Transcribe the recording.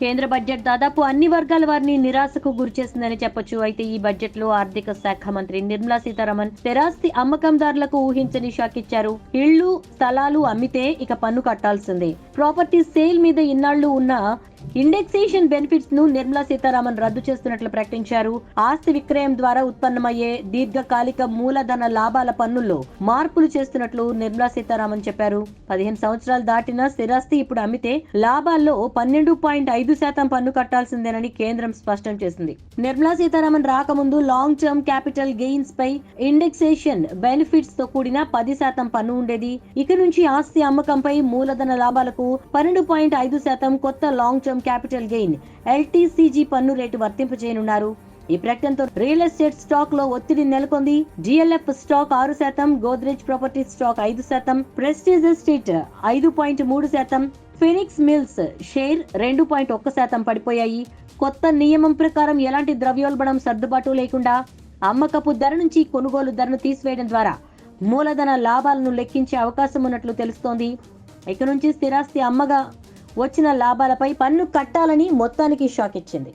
కేంద్ర బడ్జెట్ దాదాపు అన్ని వర్గాల వారిని నిరాశకు గురిచేసిందని చెప్పొచ్చు. అయితే ఈ బడ్జెట్లో ఆర్థిక శాఖ మంత్రి నిర్మలా సీతారామన్ స్థిరాస్తి అమ్మకందారులకు ఊహించని షాక్ ఇచ్చారు. ఇళ్ళు స్థలాలు అమ్మితే ఇక పన్ను కట్టాల్సిందే. ప్రాపర్టీ సేల్ మీద ఇన్నాళ్ళు ఉన్న ఇండెక్సేషన్ బెనిఫిట్స్ను నిర్మలా సీతారామన్ రద్దు చేస్తున్నట్లు ప్రకటించారు. ఆస్తి విక్రయం ద్వారా ఉత్పన్నమయ్యే దీర్ఘకాలిక మూలధన లాభాల పన్నుల్లో మార్పులు చేస్తున్నట్లు నిర్మలా సీతారామన్ చెప్పారు. పదిహేను సంవత్సరాలు దాటిన స్థిరాస్తి ఇప్పుడు అమ్మితే లాభాల్లో పన్నెండు పాయింట్ ఐదు శాతం పన్ను కట్టాల్సిందేనని కేంద్రం స్పష్టం చేసింది. నిర్మలా సీతారామన్ రాకముందు లాంగ్ టర్మ్ క్యాపిటల్ గెయిన్స్ పై ఇండెక్సేషన్ బెనిఫిట్స్తో కూడిన పది శాతం పన్ను ఉండేది. ఇక నుంచి ఆస్తి అమ్మకంపై మూలధన లాభాలకు పన్నెండు పాయింట్ ఐదు శాతం కొత్త long term capital gain LTCG పన్ను రేటు వర్తింపజేయనున్నారు ఈ ప్రకటనతో రియల్ ఎస్టేట్ స్టాక్లో ఒత్తిడి నెలకొంది. డిఎల్ఎఫ్ స్టాక్ ఆరు శాతం గోద్రేజ్ ప్రాపర్టీ స్టాక్ ఐదు శాతం ప్రెస్టీజ్ ఎస్టేట్ ఐదు పాయింట్ మూడు శాతం ఫినిక్స్ మిల్స్ షేర్ రెండు పాయింట్ ఒక్క శాతం పడిపోయాయి. కొత్త నియమం ప్రకారం ఎలాంటి ద్రవ్యోల్బణం సర్దుబాటు లేకుండా అమ్మకపు ధర నుంచి కొనుగోలు ధరను తీసివేయడం ద్వారా మూలధన లాభాలను లెక్కించే అవకాశం ఉన్నట్లు తెలుస్తోంది. ఇక నుంచి స్థిరాస్తి అమ్మగా వచ్చిన లాభాలపై పన్ను కట్టాలని మొత్తానికి షాక్ ఇచ్చింది.